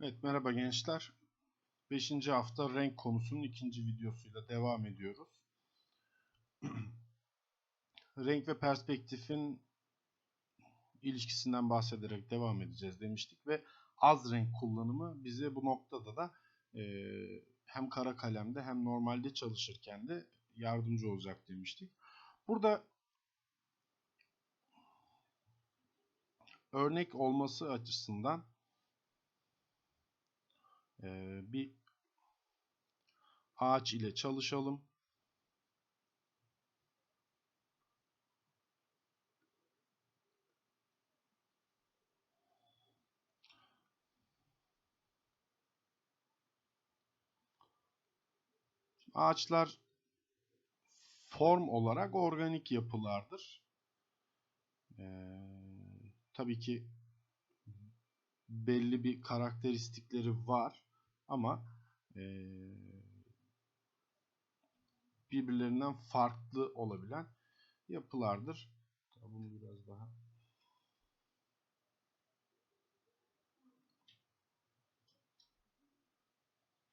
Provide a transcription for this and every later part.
Evet merhaba gençler. 5. hafta renk konusunun ikinci videosuyla devam ediyoruz. renk ve perspektifin ilişkisinden bahsederek devam edeceğiz demiştik ve az renk kullanımı bize bu noktada da e, hem kara kalemde hem normalde çalışırken de yardımcı olacak demiştik. Burada örnek olması açısından ee, bir ağaç ile çalışalım. Ağaçlar form olarak organik yapılardır. Ee, tabii ki belli bir karakteristikleri var. Ama e, birbirlerinden farklı olabilen yapılardır. Bunu biraz daha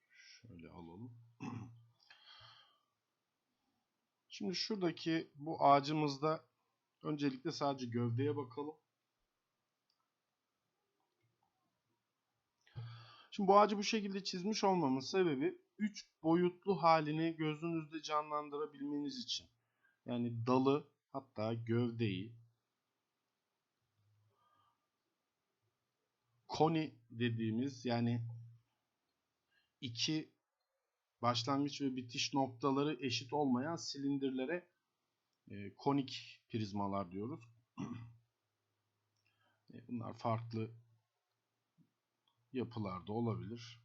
şöyle alalım. Şimdi şuradaki bu ağacımızda öncelikle sadece gövdeye bakalım. Şimdi bu ağacı bu şekilde çizmiş olmamın sebebi 3 boyutlu halini gözünüzde canlandırabilmeniz için. Yani dalı hatta gövdeyi koni dediğimiz yani iki başlangıç ve bitiş noktaları eşit olmayan silindirlere e, konik prizmalar diyoruz. E, bunlar farklı yapılarda olabilir.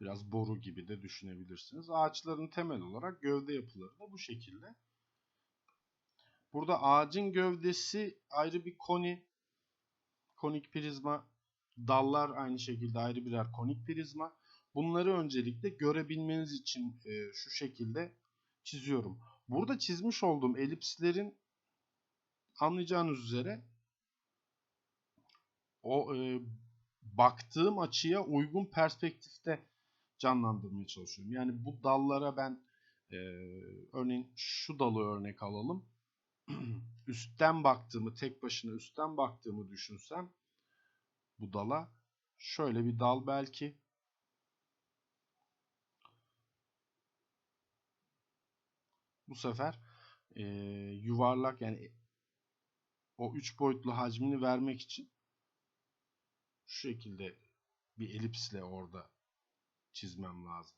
Biraz boru gibi de düşünebilirsiniz. Ağaçların temel olarak gövde yapıları da bu şekilde. Burada ağacın gövdesi ayrı bir koni, konik prizma, dallar aynı şekilde ayrı birer konik prizma. Bunları öncelikle görebilmeniz için e, şu şekilde çiziyorum. Burada çizmiş olduğum elipslerin anlayacağınız üzere o e, baktığım açıya uygun perspektifte canlandırmaya çalışıyorum. Yani bu dallara ben e, örneğin şu dalı örnek alalım. üstten baktığımı, tek başına üstten baktığımı düşünsem bu dala şöyle bir dal belki bu sefer e, yuvarlak yani o üç boyutlu hacmini vermek için şu şekilde bir elipsle orada çizmem lazım.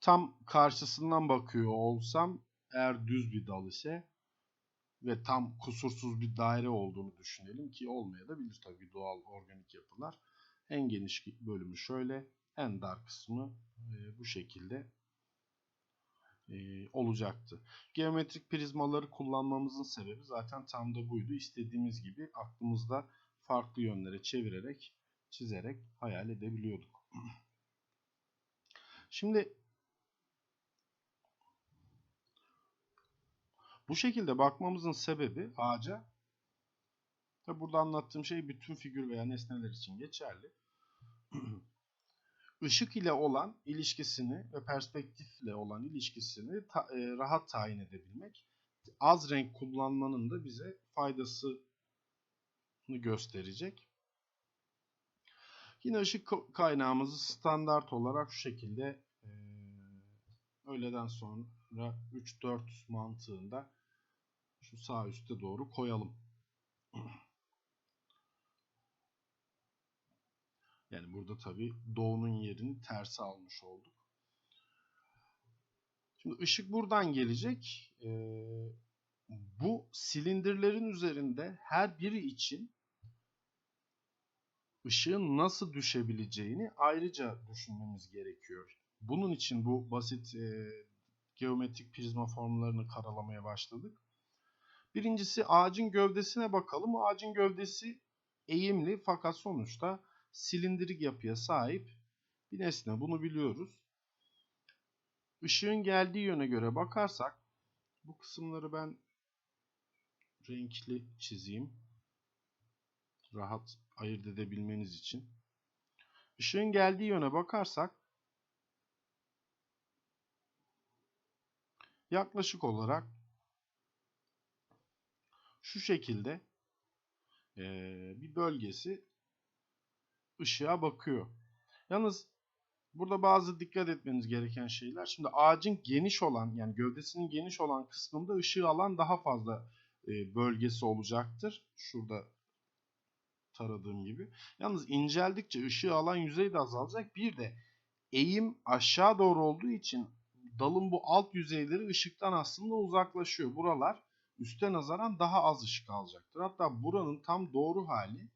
Tam karşısından bakıyor olsam eğer düz bir dal ise ve tam kusursuz bir daire olduğunu düşünelim ki olmayabilir tabii doğal organik yapılar. En geniş bölümü şöyle, en dar kısmı e, bu şekilde e, olacaktı. Geometrik prizmaları kullanmamızın sebebi zaten tam da buydu. İstediğimiz gibi aklımızda farklı yönlere çevirerek, çizerek hayal edebiliyorduk. Şimdi bu şekilde bakmamızın sebebi ağaca Tabi burada anlattığım şey bütün figür veya nesneler için geçerli. ışık ile olan ilişkisini ve perspektifle olan ilişkisini ta, e, rahat tayin edebilmek. Az renk kullanmanın da bize faydasını gösterecek. Yine ışık kaynağımızı standart olarak şu şekilde e, öğleden sonra 3-4 mantığında şu sağ üstte doğru koyalım. Yani burada tabi doğunun yerini tersi almış olduk. Şimdi ışık buradan gelecek. Ee, bu silindirlerin üzerinde her biri için ışığın nasıl düşebileceğini ayrıca düşünmemiz gerekiyor. Bunun için bu basit e, geometrik prizma formlarını karalamaya başladık. Birincisi ağacın gövdesine bakalım. Ağacın gövdesi eğimli fakat sonuçta silindirik yapıya sahip bir nesne. Bunu biliyoruz. Işığın geldiği yöne göre bakarsak Bu kısımları ben renkli çizeyim. Rahat ayırt edebilmeniz için. Işığın geldiği yöne bakarsak yaklaşık olarak şu şekilde bir bölgesi ışığa bakıyor. Yalnız burada bazı dikkat etmeniz gereken şeyler. Şimdi ağacın geniş olan yani gövdesinin geniş olan kısmında ışığı alan daha fazla e, bölgesi olacaktır. Şurada taradığım gibi. Yalnız inceldikçe ışığı alan yüzey de azalacak. Bir de eğim aşağı doğru olduğu için dalın bu alt yüzeyleri ışıktan aslında uzaklaşıyor. Buralar üste nazaran daha az ışık alacaktır. Hatta buranın tam doğru hali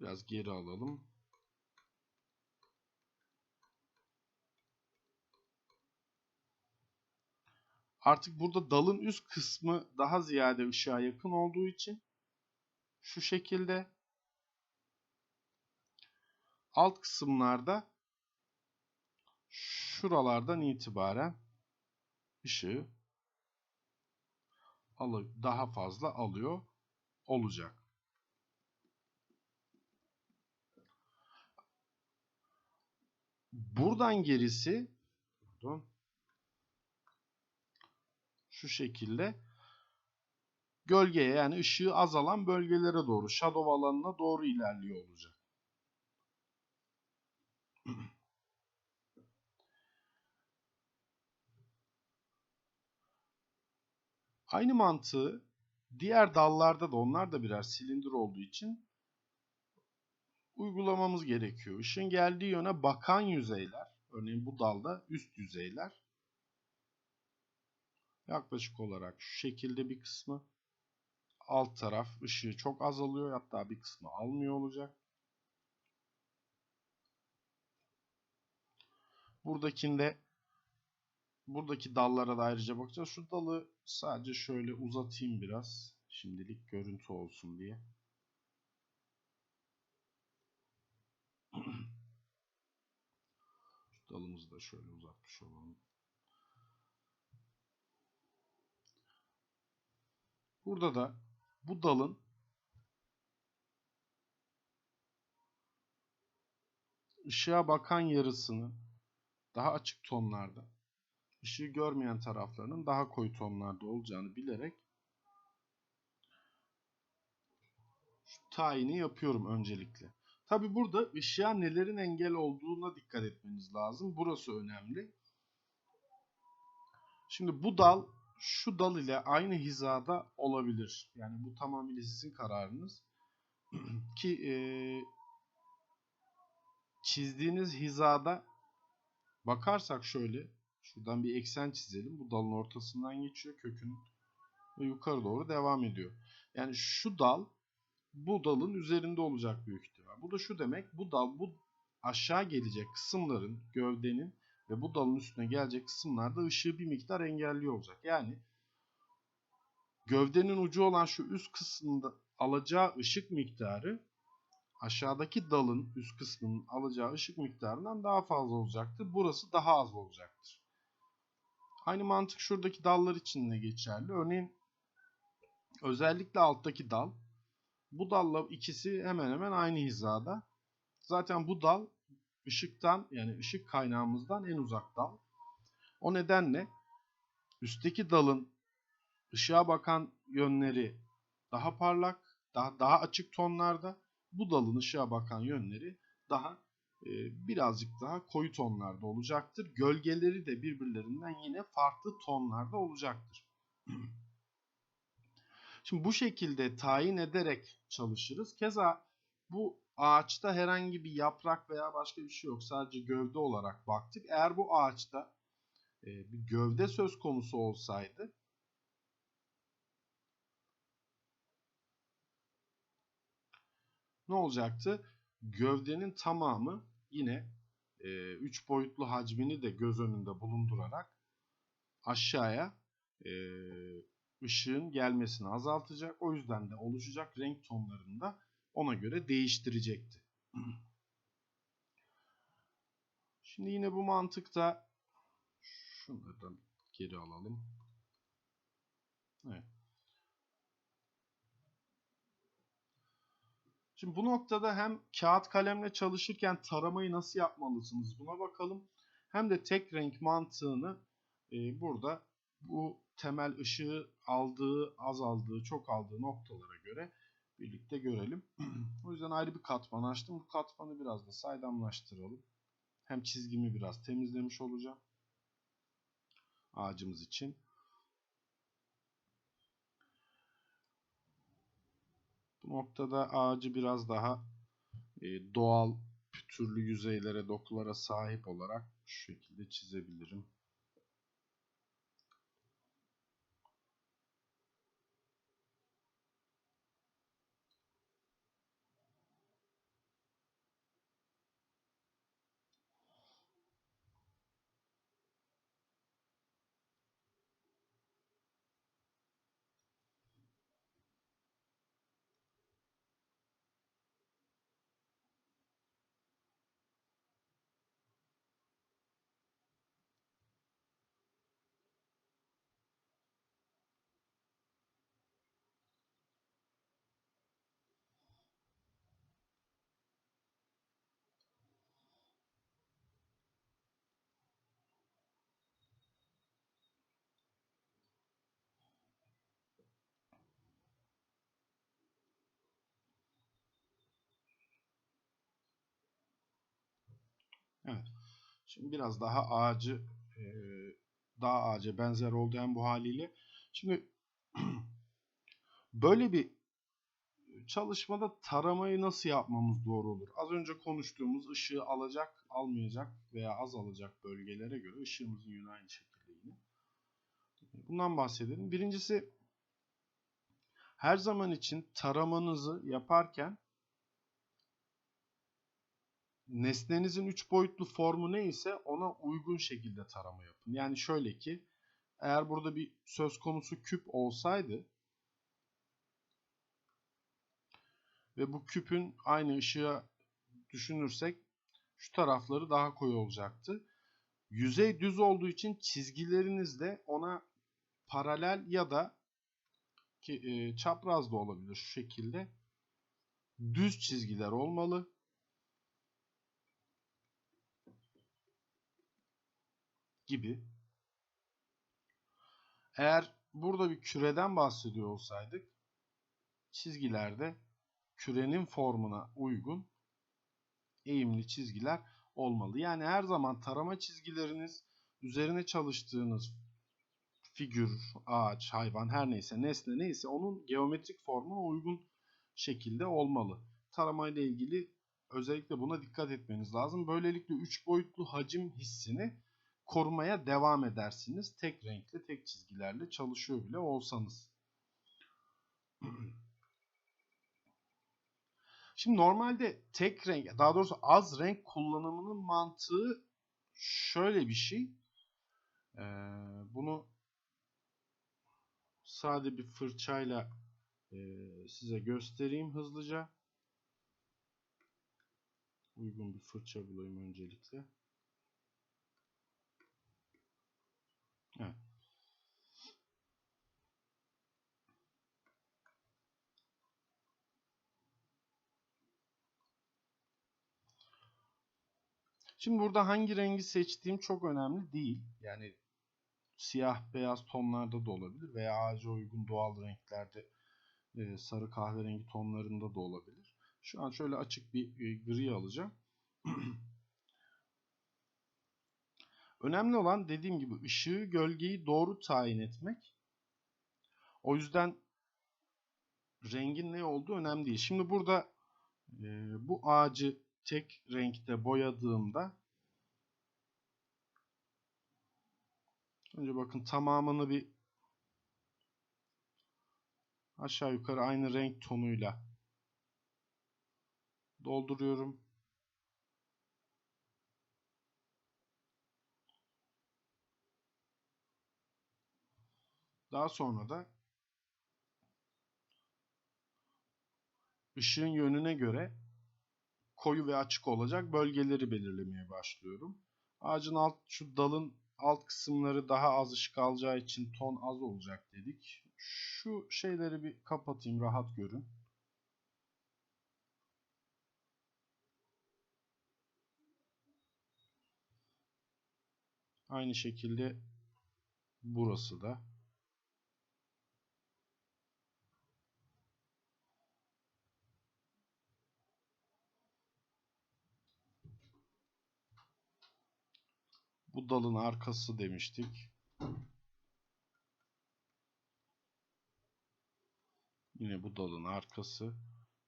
biraz geri alalım. Artık burada dalın üst kısmı daha ziyade ışığa yakın olduğu için şu şekilde alt kısımlarda şuralardan itibaren ışığı daha fazla alıyor olacak. Buradan gerisi pardon, şu şekilde gölgeye yani ışığı azalan bölgelere doğru, shadow alanına doğru ilerliyor olacak. Aynı mantığı diğer dallarda da onlar da birer silindir olduğu için uygulamamız gerekiyor. Işın geldiği yöne bakan yüzeyler, örneğin bu dalda üst yüzeyler yaklaşık olarak şu şekilde bir kısmı alt taraf ışığı çok azalıyor hatta bir kısmı almıyor olacak. Buradakinde buradaki dallara da ayrıca bakacağız. Şu dalı sadece şöyle uzatayım biraz. Şimdilik görüntü olsun diye. Şu dalımızı da şöyle uzatmış olalım. Burada da bu dalın ışığa bakan yarısını daha açık tonlarda, ışığı görmeyen taraflarının daha koyu tonlarda olacağını bilerek şu tayini yapıyorum öncelikle. Tabi burada ışığa nelerin engel olduğuna dikkat etmeniz lazım. Burası önemli. Şimdi bu dal şu dal ile aynı hizada olabilir. Yani bu tamamıyla sizin kararınız. Ki e, çizdiğiniz hizada bakarsak şöyle şuradan bir eksen çizelim. Bu dalın ortasından geçiyor kökün ve yukarı doğru devam ediyor. Yani şu dal bu dalın üzerinde olacak büyük ihtimal. Bu da şu demek bu dal bu aşağı gelecek kısımların gövdenin ve bu dalın üstüne gelecek kısımlarda ışığı bir miktar engelliyor olacak. Yani gövdenin ucu olan şu üst kısmında alacağı ışık miktarı aşağıdaki dalın üst kısmının alacağı ışık miktarından daha fazla olacaktır. Burası daha az olacaktır. Aynı mantık şuradaki dallar için de geçerli. Örneğin özellikle alttaki dal bu dalla ikisi hemen hemen aynı hizada. Zaten bu dal ışıktan yani ışık kaynağımızdan en uzak dal. O nedenle üstteki dalın ışığa bakan yönleri daha parlak, daha daha açık tonlarda. Bu dalın ışığa bakan yönleri daha e, birazcık daha koyu tonlarda olacaktır. Gölgeleri de birbirlerinden yine farklı tonlarda olacaktır. Şimdi bu şekilde tayin ederek çalışırız. Keza bu ağaçta herhangi bir yaprak veya başka bir şey yok. Sadece gövde olarak baktık. Eğer bu ağaçta e, bir gövde söz konusu olsaydı ne olacaktı? Gövdenin tamamı yine 3 e, boyutlu hacmini de göz önünde bulundurarak aşağıya e, ışığın gelmesini azaltacak. O yüzden de oluşacak renk tonlarını da ona göre değiştirecekti. Şimdi yine bu mantıkta Şunlardan geri alalım. Evet. Şimdi bu noktada hem kağıt kalemle çalışırken taramayı nasıl yapmalısınız buna bakalım. Hem de tek renk mantığını e, burada bu temel ışığı aldığı, azaldığı, çok aldığı noktalara göre birlikte görelim. o yüzden ayrı bir katman açtım. Bu katmanı biraz da saydamlaştıralım. Hem çizgimi biraz temizlemiş olacağım. Ağacımız için. Bu noktada ağacı biraz daha e, doğal pütürlü yüzeylere, dokulara sahip olarak şu şekilde çizebilirim. Evet. Şimdi biraz daha ağacı e, daha ağaca benzer oldu hem bu haliyle. Şimdi böyle bir çalışmada taramayı nasıl yapmamız doğru olur? Az önce konuştuğumuz ışığı alacak, almayacak veya az alacak bölgelere göre ışığımızın yönü aynı şekilde yine. Bundan bahsedelim. Birincisi her zaman için taramanızı yaparken nesnenizin 3 boyutlu formu neyse ona uygun şekilde tarama yapın. Yani şöyle ki eğer burada bir söz konusu küp olsaydı ve bu küpün aynı ışığa düşünürsek şu tarafları daha koyu olacaktı. Yüzey düz olduğu için çizgileriniz de ona paralel ya da ki, e, çapraz da olabilir şu şekilde düz çizgiler olmalı. Gibi. Eğer burada bir küreden bahsediyor olsaydık çizgilerde kürenin formuna uygun eğimli çizgiler olmalı. Yani her zaman tarama çizgileriniz üzerine çalıştığınız figür, ağaç, hayvan her neyse nesne neyse onun geometrik formuna uygun şekilde olmalı. Tarama ile ilgili özellikle buna dikkat etmeniz lazım. Böylelikle 3 boyutlu hacim hissini korumaya devam edersiniz. Tek renkli, tek çizgilerle çalışıyor bile olsanız. Şimdi normalde tek renk, daha doğrusu az renk kullanımının mantığı şöyle bir şey. Ee, bunu sade bir fırçayla e, size göstereyim hızlıca. Uygun bir fırça bulayım öncelikle. Şimdi burada hangi rengi seçtiğim çok önemli değil. Yani siyah beyaz tonlarda da olabilir veya ağaca uygun doğal renklerde e, sarı kahverengi tonlarında da olabilir. Şu an şöyle açık bir e, gri alacağım. Önemli olan dediğim gibi ışığı, gölgeyi doğru tayin etmek. O yüzden rengin ne olduğu önemli değil. Şimdi burada e, bu ağacı tek renkte boyadığımda önce bakın tamamını bir aşağı yukarı aynı renk tonuyla dolduruyorum. Daha sonra da ışığın yönüne göre koyu ve açık olacak bölgeleri belirlemeye başlıyorum. Ağacın alt şu dalın alt kısımları daha az ışık alacağı için ton az olacak dedik. Şu şeyleri bir kapatayım rahat görün. Aynı şekilde burası da. Bu dalın arkası demiştik. Yine bu dalın arkası.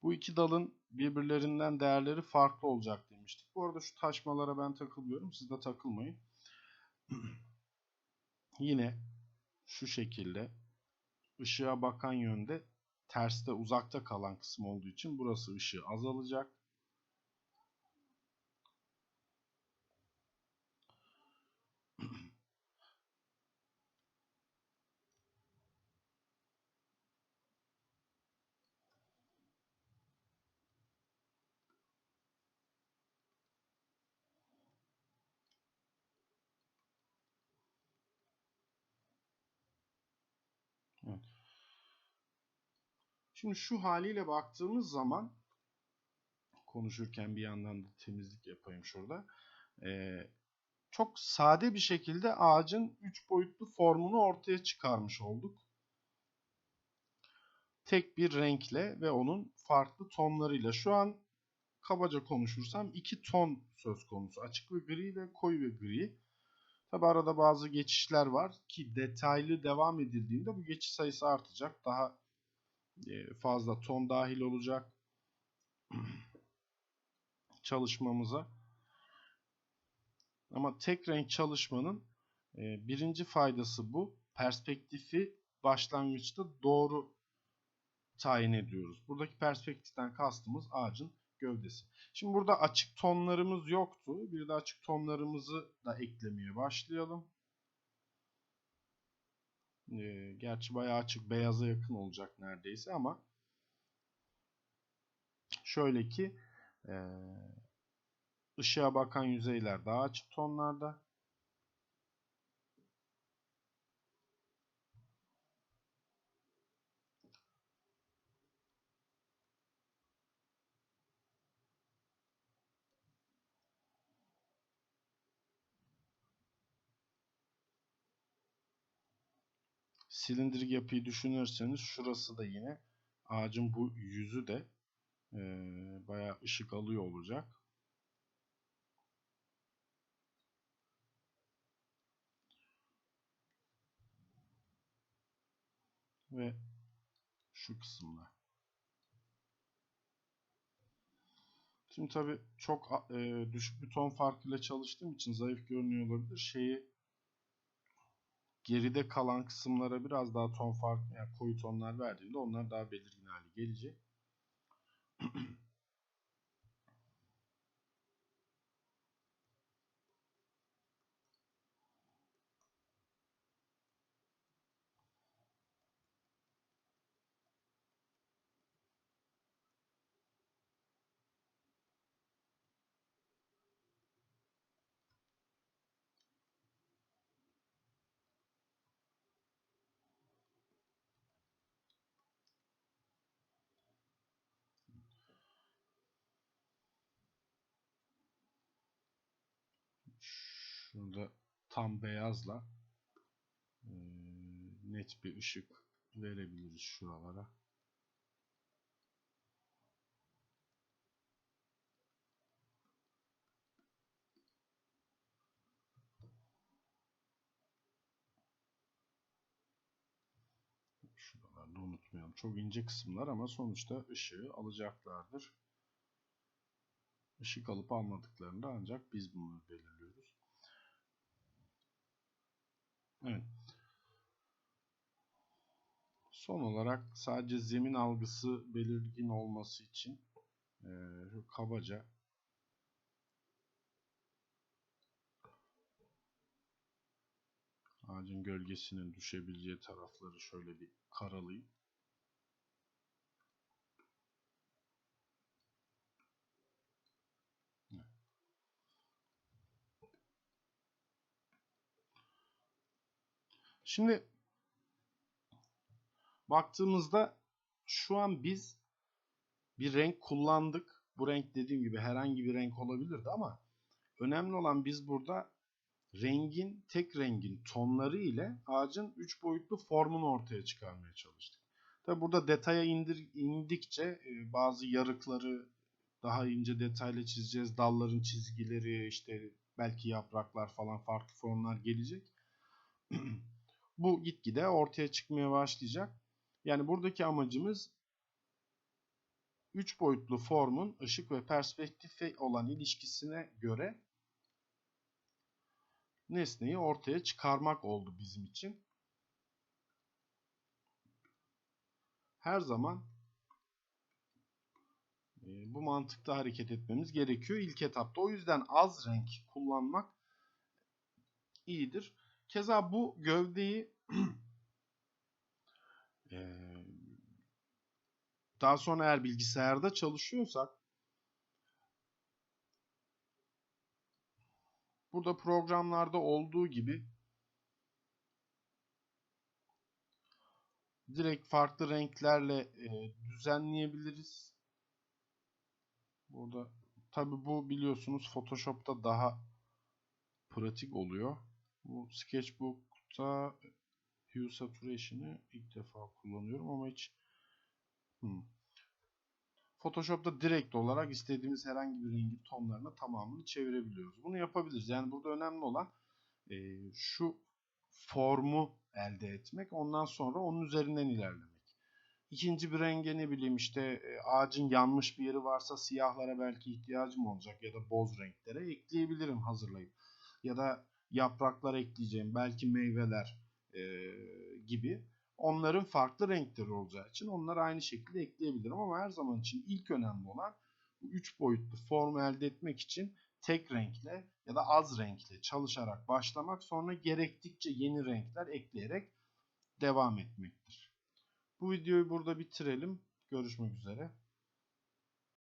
Bu iki dalın birbirlerinden değerleri farklı olacak demiştik. Bu arada şu taşmalara ben takılıyorum. Siz de takılmayın. Yine şu şekilde ışığa bakan yönde terste uzakta kalan kısım olduğu için burası ışığı azalacak. Şimdi şu haliyle baktığımız zaman konuşurken bir yandan da temizlik yapayım şurada. Ee, çok sade bir şekilde ağacın 3 boyutlu formunu ortaya çıkarmış olduk. Tek bir renkle ve onun farklı tonlarıyla. Şu an kabaca konuşursam iki ton söz konusu. Açık ve gri ve koyu ve gri. Tabi arada bazı geçişler var ki detaylı devam edildiğinde bu geçiş sayısı artacak. Daha fazla ton dahil olacak çalışmamıza. Ama tek renk çalışmanın e, birinci faydası bu. Perspektifi başlangıçta doğru tayin ediyoruz. Buradaki perspektiften kastımız ağacın gövdesi. Şimdi burada açık tonlarımız yoktu. Bir de açık tonlarımızı da eklemeye başlayalım. Ee, gerçi bayağı açık beyaza yakın olacak neredeyse ama şöyle ki e, ışığa bakan yüzeyler daha açık tonlarda. Silindirik yapıyı düşünürseniz şurası da yine ağacın bu yüzü de e, bayağı ışık alıyor olacak. Ve şu kısımda. Şimdi tabi çok e, düşük bir ton farkıyla çalıştığım için zayıf görünüyor olabilir. Şeyi geride kalan kısımlara biraz daha ton fark yani koyu tonlar verdiğimde onlar daha belirgin hale gelecek. Şurada tam beyazla e, net bir ışık verebiliriz şuralara. Şuralarda unutmayalım. Çok ince kısımlar ama sonuçta ışığı alacaklardır. Işık alıp almadıklarında ancak biz bunları belirliyoruz. Son olarak sadece zemin algısı belirgin olması için e, kabaca ağacın gölgesinin düşebileceği tarafları şöyle bir karalayayım. Şimdi baktığımızda şu an biz bir renk kullandık. Bu renk dediğim gibi herhangi bir renk olabilirdi ama önemli olan biz burada rengin, tek rengin tonları ile ağacın 3 boyutlu formunu ortaya çıkarmaya çalıştık. Tabi burada detaya indir, indikçe e, bazı yarıkları daha ince detayla çizeceğiz. Dalların çizgileri, işte belki yapraklar falan farklı formlar gelecek. Bu gitgide ortaya çıkmaya başlayacak. Yani buradaki amacımız 3 boyutlu formun ışık ve perspektife olan ilişkisine göre nesneyi ortaya çıkarmak oldu bizim için. Her zaman e, bu mantıkta hareket etmemiz gerekiyor ilk etapta. O yüzden az renk kullanmak iyidir. Keza bu gövdeyi daha sonra eğer bilgisayarda çalışıyorsak burada programlarda olduğu gibi direkt farklı renklerle e, düzenleyebiliriz. Burada tabi bu biliyorsunuz Photoshop'ta daha pratik oluyor. Bu Sketchbook'ta Hue Saturation'ı ilk defa kullanıyorum ama hiç hmm. Photoshop'ta direkt olarak istediğimiz herhangi bir rengin tonlarına tamamını çevirebiliyoruz. Bunu yapabiliriz. Yani burada önemli olan e, şu formu elde etmek. Ondan sonra onun üzerinden ilerlemek. İkinci bir renge ne bileyim işte e, ağacın yanmış bir yeri varsa siyahlara belki ihtiyacım olacak ya da boz renklere ekleyebilirim hazırlayıp. Ya da yapraklar ekleyeceğim belki meyveler e, gibi. Onların farklı renkleri olacağı için onları aynı şekilde ekleyebilirim ama her zaman için ilk önemli olan bu üç boyutlu formu elde etmek için tek renkle ya da az renkle çalışarak başlamak sonra gerektikçe yeni renkler ekleyerek devam etmektir. Bu videoyu burada bitirelim. Görüşmek üzere.